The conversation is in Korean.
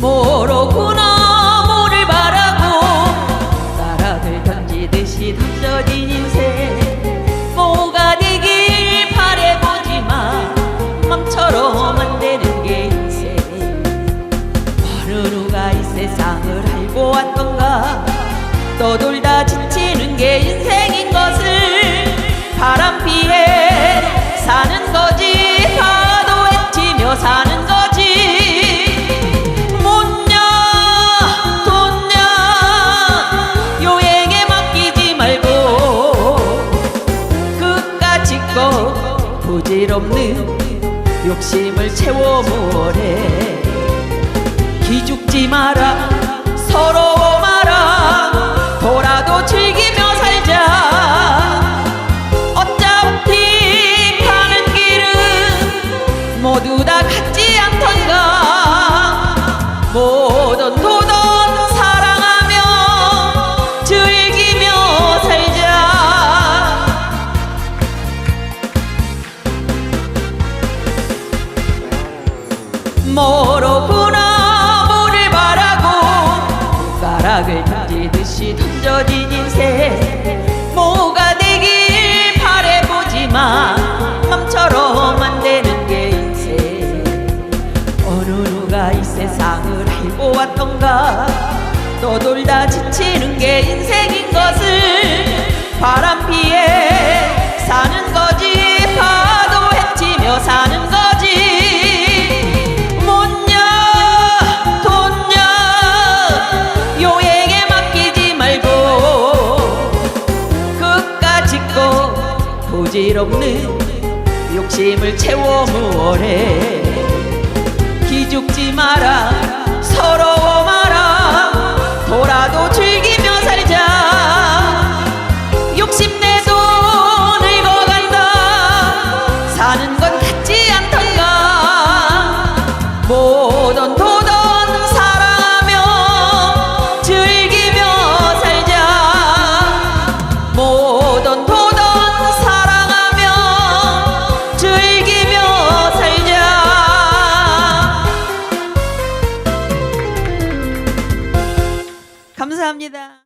모로구나 모를 바라고 나락을 던지듯이 던져진 인생. 뭐가 되길 바래보지마 맘처럼 안 되는 게 인생. 어느 누가 이 세상을 알고 왔던가? 떠돌다 지치는 게 인생인 부질없는 욕심을 채워 뭐래. 기죽지 마라 모로구나 모를 바라고 가락을 던지듯이 던져진 인생. 뭐가 되길 바래보지마 맘처럼 안 되는 게 인생. 어느 누가 이 세상을 알고 왔던가? 떠돌다 지치는 게 인생인 것을 부질없는 욕심을 채워 무얼해. 기죽지 마라 서러워 마라. 돌아도 즐기며 살자. 욕심내도 늙어간다. 사는 건 같지 않던가 모 감사합니다.